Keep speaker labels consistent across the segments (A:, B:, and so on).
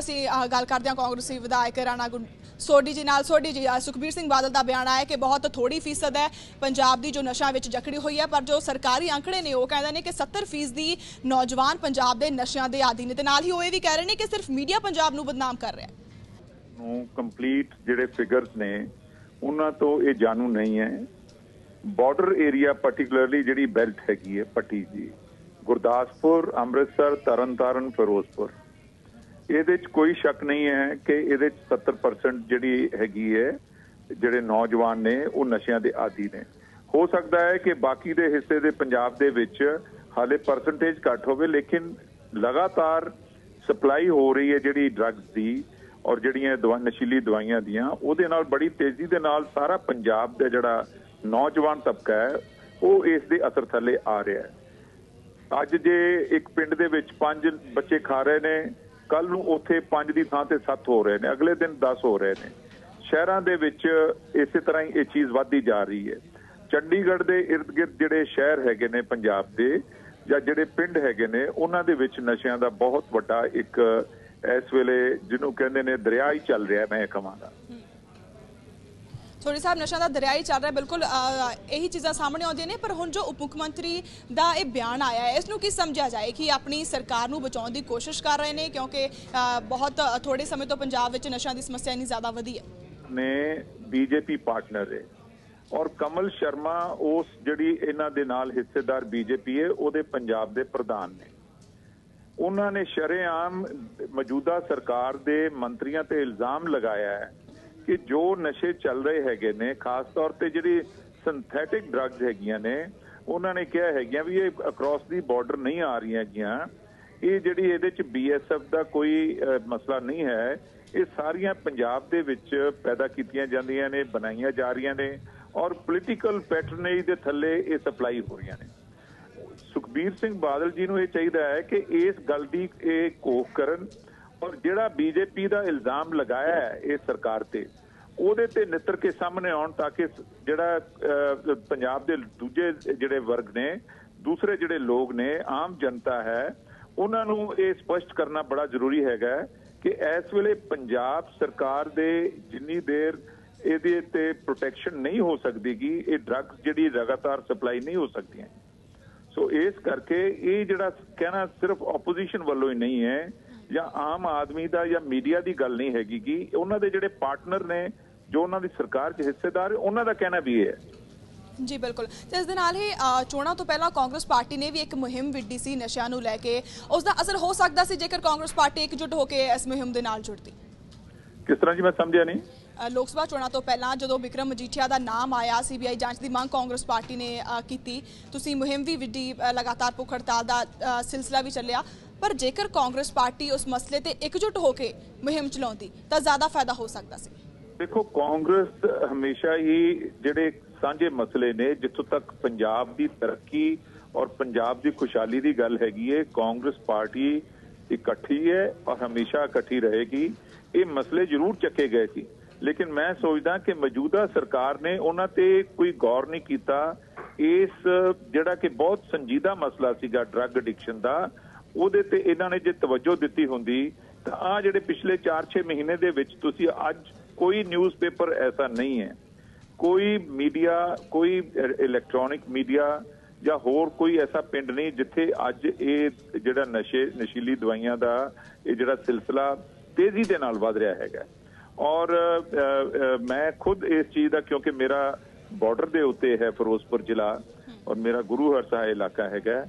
A: ਅਸੀਂ ਗੱਲ ਕਰਦੇ ਹਾਂ ਕਾਂਗਰਸੀ ਵਿਧਾਇਕ ਰਾਣਾ ਸੋਢੀ ਜੀ ਨਾਲ, ਸੋਢੀ ਜੀ ਸੁਖਬੀਰ ਸਿੰਘ ਬਾਦਲ ਦਾ ਬਿਆਨ ਆਇਆ ਕਿ ਬਹੁਤ ਥੋੜੀ ਫੀਸਦ ਹੈ, ਪੰਜਾਬ ਦੀ ਜੋ ਨਸ਼ਾ ਵਿੱਚ ਜਕੜੀ ਹੋਈ ਹੈ, ਪਰ ਜੋ ਸਰਕਾਰੀ ਅੰਕੜੇ ਨੇ, ਉਹ ਕਹਿੰਦੇ ਨੇ ਕਿ 70 ਫੀਸਦ ਦੀ ਨੌਜਵਾਨ ਪੰਜਾਬ ਦੇ ਨਸ਼ਿਆਂ ਦੇ ਆਦੀ ਨੇ ਤੇ ਨਾਲ ਹੀ ਉਹ ਇਹ ਵੀ ਕਹਿ ਰਹੇ ਨੇ ਕਿ ਸਿਰਫ ਮੀਡੀਆ ਪੰਜਾਬ ਨੂੰ ਬਦਨਾਮ ਕਰ ਰਿਹਾ ਹੈ।
B: ਨੂੰ ਕੰਪਲੀਟ ਜਿਹੜੇ ਫਿਗਰਸ ਨੇ, ਉਹਨਾਂ ਤੋਂ ਇਹ ਜਾਣੂ ਨਹੀਂ ਹੈ। ਬਾਰਡਰ ਏਰੀਆ ਪਾਰਟਿਕੂਲਰਲੀ ਜਿਹੜੀ ਬੈਲਟ ਹੈਗੀ ਹੈ, ਪੱਟੀ ਜੀ, ਗੁਰਦਾਸਪੁਰ, ਅੰਮ੍ਰਿਤਸਰ, ਤਰਨਤਾਰਨ, ਫਿਰੋਜ਼ਪੁਰ। ਇਹਦੇ 'ਚ ਕੋਈ ਸ਼ੱਕ ਨਹੀਂ ਹੈ ਕਿ ਇਹਦੇ 'ਚ 70% ਜਿਹੜੀ ਹੈਗੀ ਹੈ, ਜਿਹੜੇ ਨੌਜਵਾਨ ਨੇ, ਉਹ ਨਸ਼ਿਆਂ ਦੇ ਆਦੀ ਨੇ। ਹੋ ਸਕਦਾ ਹੈ ਕਿ ਬਾਕੀ ਦੇ ਹਿੱਸੇ ਦੇ ਪੰਜਾਬ ਦੇ ਵਿੱਚ ਹਾਲੇ ਪਰਸੈਂਟੇਜ ਘੱਟ ਹੋਵੇ, ਲੇਕਿਨ ਲਗਾਤਾਰ ਸਪਲਾਈ ਹੋ ਰਹੀ ਹੈ ਜਿਹੜੀ ਡਰੱਗਸ ਦੀ ਔਰ ਜਿਹੜੀਆਂ ਦਵਾ, ਨਸ਼ੀਲੀ ਦਵਾਈਆਂ ਦੀਆਂ, ਉਹਦੇ ਨਾਲ ਬੜੀ ਤੇਜ਼ੀ ਦੇ ਨਾਲ ਸਾਰਾ ਪੰਜਾਬ ਦਾ ਜਿਹੜਾ ਨੌਜਵਾਨ ਤਬਕਾ ਹੈ, ਉਹ ਇਸ ਦੇ ਅਸਰ ਥੱਲੇ ਆ ਰਿਹਾ ਹੈ। ਅੱਜ ਜੇ ਇੱਕ ਪਿੰਡ ਦੇ ਵਿੱਚ ਪੰਜ ਬੱਚੇ ਖਾ ਰਹੇ ਨੇ ਕੱਲ ਨੂੰ ਉੱਥੇ ਪੰਜ ਦੀ ਥਾਂ ਤੇ 7 ਹੋ ਰਹੇ ਨੇ, ਅਗਲੇ ਦਿਨ 10 ਹੋ ਰਹੇ ਨੇ। ਸ਼ਹਿਰਾਂ ਦੇ ਵਿੱਚ ਇਸੇ ਤਰ੍ਹਾਂ ਹੀ ਇਹ ਚੀਜ਼ ਵੱਧਦੀ ਜਾ ਰਹੀ ਹੈ। ਚੰਡੀਗੜ੍ਹ ਦੇ ird ਗਿਰਦ ਜਿਹੜੇ ਸ਼ਹਿਰ ਹੈਗੇ ਨੇ ਪੰਜਾਬ ਦੇ ਜਾਂ ਜਿਹੜੇ ਪਿੰਡ ਹੈਗੇ ਨੇ, ਉਹਨਾਂ ਦੇ ਵਿੱਚ ਨਸ਼ਿਆਂ ਦਾ ਬਹੁਤ ਵੱਡਾ ਇੱਕ ਇਸ ਵੇਲੇ ਜਿਹਨੂੰ ਕਹਿੰਦੇ ਨੇ ਦਰਿਆ ਹੀ ਚੱਲ ਰਿਹਾ ਮੈਂ ਕਹਾਂਗਾ।
A: ਸੋਢੀ ਸਾਹਿਬ ਨਸ਼ਾ ਦਾ ਦਰਿਆ ਚੱਲ ਰਿਹਾ, ਬਿਲਕੁਲ ਇਹੀ ਚੀਜ਼ਾਂ ਸਾਹਮਣੇ ਆਉਂਦੀਆਂ ਨੇ, ਪਰ ਹੁਣ ਜੋ ਉਪ ਮੁੱਖ ਮੰਤਰੀ ਦਾ ਇਹ ਬਿਆਨ ਆਇਆ ਹੈ, ਇਸ ਨੂੰ ਕੀ ਸਮਝਿਆ ਜਾਏ ਕਿ ਆਪਣੀ ਸਰਕਾਰ ਨੂੰ ਬਚਾਉਣ ਦੀ ਕੋਸ਼ਿਸ਼ ਕਰ ਰਹੇ ਨੇ, ਕਿਉਂਕਿ ਬਹੁਤ ਥੋੜੇ ਸਮੇਂ ਤੋਂ ਪੰਜਾਬ ਵਿੱਚ ਨਸ਼ਾ ਦੀ ਸਮੱਸਿਆ ਇੰਨੀ ਜ਼ਿਆਦਾ ਵਧੀ ਹੈ?
B: ਨੇ ਬੀਜੇਪੀ ਪਾਰਟਨਰ ਹੈ ਔਰ ਕਮਲ ਸ਼ਰਮਾ ਉਸ ਜਿਹੜੀ ਇਹਨਾਂ ਦੇ ਨਾਲ ਹਿੱਸੇਦਾਰ ਬੀਜੇਪੀ ਹੈ, ਉਹਦੇ ਪੰਜਾਬ ਦੇ ਪ੍ਰਧਾਨ ਨੇ। ਉਹਨਾਂ ਨੇ ਸ਼ਰੇਆਮ ਮੌਜੂਦਾ ਸਰਕਾਰ ਦੇ ਮੰਤਰੀਆਂ ਤੇ ਇਲਜ਼ਾਮ ਲਗਾਇਆ ਹੈ ਕਿ ਜੋ ਨਸ਼ੇ ਚੱਲ ਰਹੇ ਹੈਗੇ ਨੇ, ਖਾਸ ਤੌਰ ਤੇ ਜਿਹੜੀ ਸਿੰਥੈਟਿਕ ਡਰੱਗਸ ਹੈਗੀਆਂ ਨੇ, ਉਹਨਾਂ ਨੇ ਕਿਹਾ ਹੈਗੀਆਂ ਵੀ ਇਹ ਅਕ੍ਰੋਸ ਦੀ ਬਾਰਡਰ ਨਹੀਂ ਆ ਰਹੀਆਂ ਹੈਗੀਆਂ। ਇਹ ਜਿਹੜੀ ਇਹਦੇ ਚ ਬੀਐਸਐਫ ਦਾ ਕੋਈ ਮਸਲਾ ਨਹੀਂ ਹੈ। ਇਹ ਸਾਰੀਆਂ ਪੰਜਾਬ ਦੇ ਵਿੱਚ ਪੈਦਾ ਕੀਤੀਆਂ ਜਾਂਦੀਆਂ ਨੇ, ਬਣਾਈਆਂ ਜਾ ਰਹੀਆਂ ਨੇ ਔਰ ਪੋਲੀਟੀਕਲ ਪੈਟਰਨੇਜ ਦੇ ਥੱਲੇ ਇਹ ਸਪਲਾਈ ਹੋ ਰਹੀਆਂ ਨੇ। ਸੁਖਬੀਰ ਸਿੰਘ ਬਾਦਲ ਜੀ ਨੂੰ ਇਹ ਚਾਹੀਦਾ ਹੈ ਕਿ ਇਸ ਗੱਲ ਦੀ ਇਹ ਕੋਖ ਕਰਨ ਔਰ ਜਿਹੜਾ ਬੀਜੇਪੀ ਦਾ ਇਲਜ਼ਾਮ ਲਗਾਇਆ ਹੈ ਇਹ ਸਰਕਾਰ ਤੇ ਉਹਦੇ ਤੇ ਨਿੱਤਰ ਕੇ ਸਾਹਮਣੇ ਆਉਣ ਤਾਂ ਕਿ ਜਿਹੜਾ ਪੰਜਾਬ ਦੇ ਦੂਜੇ ਜਿਹੜੇ ਵਰਗ ਨੇ, ਦੂਸਰੇ ਜਿਹੜੇ ਲੋਕ ਨੇ, ਆਮ ਜਨਤਾ ਹੈ, ਉਹਨਾਂ ਨੂੰ ਇਹ ਸਪਸ਼ਟ ਕਰਨਾ ਬੜਾ ਜ਼ਰੂਰੀ ਹੈਗਾ ਕਿ ਇਸ ਵੇਲੇ ਪੰਜਾਬ ਸਰਕਾਰ ਦੇ ਜਿੰਨੀ ਦੇਰ ਇਹਦੇ ਤੇ ਪ੍ਰੋਟੈਕਸ਼ਨ ਨਹੀਂ ਹੋ ਸਕਦੀਗੀ, ਇਹ ਡਰੱਗਸ ਜਿਹੜੀ ਲਗਾਤਾਰ ਸਪਲਾਈ ਨਹੀਂ ਹੋ ਸਕਦੀਆਂ। ਸੋ ਇਸ ਕਰਕੇ ਇਹ ਜਿਹੜਾ ਕਹਿਣਾ ਸਿਰਫ ਆਪੋਜੀਸ਼ਨ ਵੱਲੋਂ ਹੀ ਨਹੀਂ ਹੈ ਜਾਂ ਆਮ ਆਦਮੀ ਦਾ ਜਾਂ ਮੀਡੀਆ ਦੀ ਗੱਲ ਨਹੀਂ ਹੈਗੀ ਕਿ ਉਹਨਾਂ ਦੇ ਜਿਹੜੇ ਪਾਰਟਨਰ ਨੇ ਜੋ ਉਹਨਾਂ ਦੀ ਸਰਕਾਰ 'ਚ ਹਿੱਸੇਦਾਰ ਉਹਨਾਂ ਦਾ ਕਹਿਣਾ ਵੀ ਇਹ ਹੈ।
A: ਜੀ ਬਿਲਕੁਲ। ਤੇ ਇਸ ਦੇ ਨਾਲ ਹੀ ਚੋਣਾਂ ਤੋਂ ਪਹਿਲਾਂ ਕਾਂਗਰਸ ਪਾਰਟੀ ਨੇ ਵੀ ਇੱਕ ਮੁਹਿੰਮ ਵਿੱਢੀ ਸੀ ਨਸ਼ਿਆਂ ਨੂੰ ਲੈ ਕੇ। ਉਸ ਦਾ ਅਸਰ ਹੋ ਸਕਦਾ ਸੀ ਜੇਕਰ ਕਾਂਗਰਸ ਪਾਰਟੀ ਇਕਜੁੱਟ ਹੋ ਕੇ ਇਸ ਮੁਹਿੰਮ ਦੇ ਨਾਲ ਜੁੜਦੀ।
B: ਕਿਸ ਤਰ੍ਹਾਂ ਜੀ ਮੈਂ ਸਮਝਿਆ ਨਹੀਂ?
A: ਲੋਕ ਸਭਾ ਚੋਣਾਂ ਤੋਂ ਪਹਿਲਾਂ ਜਦੋਂ ਵਿਕਰਮ ਮਜੀਠੀਆ ਦਾ ਨਾਮ ਆਇਆ ਸੀਬੀਆਈ ਜਾਂਚ ਦੀ ਮੰਗ ਕਾਂਗਰਸ ਪਾਰਟੀ ਨੇ ਕੀਤੀ। ਤੁਸੀਂ ਮੁਹਿੰਮ ਵੀ ਵਿੱਢੀ ਲਗਾਤਾਰ ਭੁੱਖ ਹੜਤਾਲ ਦਾ ਸਿਲਸਿਲਾ ਵੀ ਚੱਲਿਆ। ਪਰ ਜੇਕਰ ਕਾਂਗਰਸ ਪਾਰਟੀ ਉਸ ਮਸਲੇ ਤੇ ਇਕਜੁੱਟ ਹੋ ਕੇ ਮੁਹਿੰਮ ਚਲਾਉਂਦੀ ਤਾਂ ਜ਼ਿਆਦਾ ਫਾਇਦਾ ਹੋ ਸਕਦਾ ਸੀ।
B: ਦੇਖੋ, ਕਾਂਗਰਸ ਹਮੇਸ਼ਾ ਹੀ ਜਿਹੜੇ ਸਾਂਝੇ ਮਸਲੇ ਨੇ, ਜਿੱਥੋਂ ਤੱਕ ਪੰਜਾਬ ਦੀ ਤਰੱਕੀ ਔਰ ਪੰਜਾਬ ਦੀ ਖੁਸ਼ਹਾਲੀ ਦੀ ਗੱਲ ਹੈਗੀ ਹੈ ਕਾਂਗਰਸ ਪਾਰਟੀ ਇਕੱਠੀ ਹੈ ਔਰ ਹਮੇਸ਼ਾ ਇਕੱਠੀ ਰਹੇਗੀ। ਇਹ ਮਸਲੇ ਜ਼ਰੂਰ ਚੱਕੇ ਗਏ ਸੀ। ਲੇਕਿਨ ਮੈਂ ਸੋਚਦਾ ਕਿ ਮੌਜੂਦਾ ਸਰਕਾਰ ਨੇ ਉਹਨਾਂ ਤੇ ਕੋਈ ਗੌਰ ਨਹੀਂ ਕੀਤਾ। ਇਸ ਜਿਹੜਾ ਕਿ ਬਹੁਤ ਸੰਜੀਦਾ ਮਸਲਾ ਸੀਗਾ ਡਰੱਗ ਐਡਿਕਸ਼ਨ ਦਾ, ਉਹਦੇ ਤੇ ਇਹਨਾਂ ਨੇ ਜੇ ਤਵੱਜੋ ਦਿੱਤੀ ਹੁੰਦੀ, ਤਾਂ ਆ ਜਿਹੜੇ ਪਿਛਲੇ 4-6 ਮਹੀਨੇ ਦੇ ਵਿੱਚ ਤੁਸੀਂ ਅੱਜ ਕੋਈ ਨਿਊਜ਼ਪੇਪਰ ਐਸਾ ਨਹੀਂ ਹੈ। ਕੋਈ ਮੀਡੀਆ ਕੋਈ ਇਲੈਕਟ੍ਰੋਨਿਕ ਮੀਡੀਆ ਜਾਂ ਹੋਰ ਕੋਈ ਐਸਾ ਪਿੰਡ ਨਹੀਂ ਜਿੱਥੇ ਅੱਜ ਇਹ ਜਿਹੜਾ ਨਸ਼ੇ, ਨਸ਼ੀਲੀ ਦਵਾਈਆਂ ਦਾ ਇਹ ਜਿਹੜਾ ਸਿਲਸਿਲਾ ਤੇਜ਼ੀ ਦੇ ਨਾਲ ਵਧ ਰਿਹਾ ਹੈਗਾ। ਔਰ ਮੈਂ ਖੁਦ ਇਸ ਚੀਜ਼ ਦਾ ਕਿਉਂਕਿ ਮੇਰਾ ਬਾਰਡਰ ਦੇ ਉੱਤੇ ਹੈ ਫਿਰੋਜ਼ਪੁਰ ਜ਼ਿਲ੍ਹਾ ਔਰ ਮੇਰਾ ਗੁਰੂ ਹਰਸਾ ਇਲਾਕਾ ਹੈਗਾ।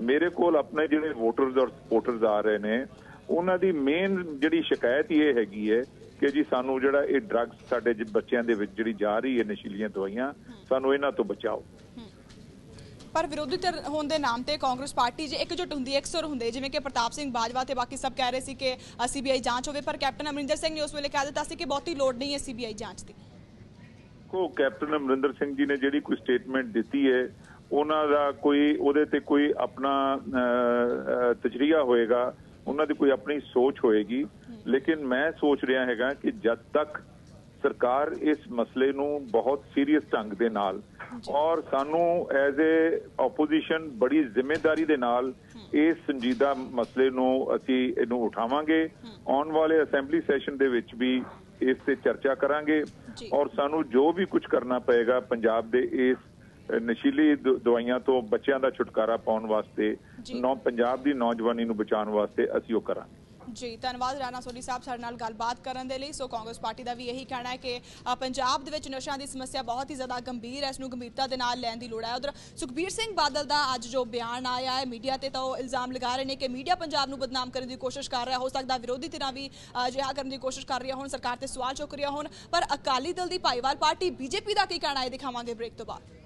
B: ਮੇਰੇ ਕੋਲ ਆਪਣੇ ਜਿਹੜੇ ਵੋਟਰਸ ਔਰ ਸਪੋਰਟਰਸ ਆ ਰਹੇ ਨੇ, ਉਹਨਾਂ ਦੀ ਮੇਨ ਜਿਹੜੀ ਸ਼ਿਕਾਇਤ ਇਹ ਹੈਗੀ ਹੈ ਕਿ ਜੀ ਸਾਨੂੰ ਜਿਹੜਾ ਇਹ ਡਰੱਗਸ ਸਾਡੇ ਬੱਚਿਆਂ ਦੇ ਵਿੱਚ ਜਿਹੜੀ ਜਾ ਰਹੀ ਹੈ ਨਸ਼ੀਲੀਆਂ ਦਵਾਈਆਂ ਸਾਨੂੰ ਇਹਨਾਂ ਤੋਂ ਬਚਾਓ।
A: ਪਰ ਵਿਰੋਧੀ ਧਿਰ ਹੋਣ ਦੇ ਨਾਮ ਤੇ ਕਾਂਗਰਸ ਪਾਰਟੀ ਜੇ ਇਕਜੁੱਟ ਹੁੰਦੀ ਇਕਸੁਰ ਹੁੰਦੇ ਜਿਵੇਂ ਕਿ ਪ੍ਰਤਾਪ ਸਿੰਘ ਬਾਜਵਾ ਤੇ ਬਾਕੀ ਸਭ ਕਹਿ ਰਹੇ ਸੀ ਕਿ ਸੀਬੀਆਈ ਜਾਂਚ ਹੋਵੇ ਪਰ ਕੈਪਟਨ ਅਮਰਿੰਦਰ ਸਿੰਘ ਨੇ ਉਸ ਵੇਲੇ ਕਹਿ ਦਿੱਤਾ ਸੀ ਕਿ ਬਹੁਤੀ ਲੋੜ ਨਹੀਂ ਹੈ ਸੀਬੀਆਈ ਜਾਂਚ ਦੀ।
B: ਕੋ ਕੈਪਟਨ ਅਮਰਿੰਦਰ ਸਿੰਘ ਜੀ ਨੇ ਜਿਹੜੀ ਕੋਈ ਸਟੇਟਮੈਂਟ ਦਿੱਤੀ ਹੈ ਉਹਨਾਂ ਦਾ ਕੋਈ ਉਹਦੇ ਤੇ ਕੋਈ ਆਪਣਾ ਤਜਰੀਆ ਹੋਏਗਾ ਉਹਨਾਂ ਦੀ ਕੋਈ ਆਪਣੀ ਸੋਚ ਹੋਏਗੀ। ਲੇਕਿਨ ਮੈਂ ਸੋਚ ਰਿਹਾ ਹੈਗਾ ਕਿ ਜਦ ਤੱਕ ਸਰਕਾਰ ਇਸ ਮਸਲੇ ਨੂੰ ਬਹੁਤ ਸੀਰੀਅਸ ਢੰਗ ਦੇ ਨਾਲ ਔਰ ਸਾਨੂੰ ਐਜ਼ ਅ ਆਪੋਜੀਸ਼ਨ ਬੜੀ ਜ਼ਿੰਮੇਵਾਰੀ ਦੇ ਨਾਲ ਇਸ ਸੰਜੀਦਾ ਮਸਲੇ ਨੂੰ ਅਸੀਂ ਇਹਨੂੰ ਉਠਾਵਾਂਗੇ। ਆਉਣ ਵਾਲੇ ਅਸੈਂਬਲੀ ਸੈਸ਼ਨ ਦੇ ਵਿੱਚ ਵੀ ਇਸ ਤੇ ਚਰਚਾ ਕਰਾਂਗੇ। ਔਰ ਸਾਨੂੰ ਜੋ ਵੀ ਕੁਝ ਕਰਨਾ ਪਏਗਾ ਪੰਜਾਬ ਦੇ ਇਸ ਨਸ਼ੀਲੀ ਦਵਾਈਆਂ ਤੋਂ ਬੱਚਿਆਂ ਦਾ ਛੁਟਕਾਰਾ ਪਾਉਣ ਵਾਸਤੇ। ਨੌ ਪੰਜਾਬ ਦੀ ਨੌਜਵਾਨੀ ਨੂੰ ਬਚਾਉਣ ਵਾਸਤੇ ਅਸੀਂ ਉਹ ਕਰਾਂਗੇ।
A: ਜੀ ਧੰਨਵਾਦ ਰਾਣਾ ਸੋਢੀ ਸਾਹਿਬ ਸਾਡੇ ਨਾਲ ਗੱਲਬਾਤ ਕਰਨ ਦੇ ਲਈ। ਸੋ ਕਾਂਗਰਸ ਪਾਰਟੀ ਦਾ ਵੀ ਇਹੀ ਕਹਿਣਾ ਹੈ ਕਿ ਪੰਜਾਬ ਦੇ ਵਿੱਚ ਨਸ਼ਿਆਂ ਦੀ ਸਮੱਸਿਆ ਬਹੁਤ ਹੀ ਜ਼ਿਆਦਾ ਗੰਭੀਰ ਹੈ। ਇਸ ਨੂੰ ਗੰਭੀਰਤਾ ਦੇ ਨਾਲ ਲੈਣ ਦੀ ਲੋੜ ਹੈ। ਉਧਰ ਸੁਖਬੀਰ ਸਿੰਘ ਬਾਦਲ ਦਾ ਅੱਜ ਜੋ ਬਿਆਨ ਆਇਆ ਹੈ ਮੀਡੀਆ ਤੇ ਤਾਂ ਉਹ ਇਲਜ਼ਾਮ ਲਗਾ ਰਹੇ ਨੇ ਕਿ ਮੀਡੀਆ ਪੰਜਾਬ ਨੂੰ ਬਦਨਾਮ ਕਰਨ ਦੀ ਕੋਸ਼ਿਸ਼ ਕਰ ਰਿਹਾ। ਹੋ ਸਕਦਾ ਵਿਰੋਧੀ ਧਿਰਾਂ ਵੀ ਅ, ਅਜਿਹਾ ਕਰਨ ਦੀ ਕੋਸ਼ਿਸ਼ ਕਰ ਰਹੀਆਂ ਹੋਣ। ਸਰਕਾਰ ਤੇ ਸਵਾਲ ਚੁੱਕ ਰਹੀਆਂ ਹੋਣ। ਪਰ ਅਕਾਲੀ ਦਲ ਦੀ ਭਾਈਵਾਲ ਪਾਰਟੀ ਬੀਜੇਪੀ ਦਾ ਕੀ ਕਹਿਣਾ ਹੈ? ਦਿਖਾਵਾਂਗੇ ਬ੍ਰੇਕ ਤੋਂ ਬਾਅਦ।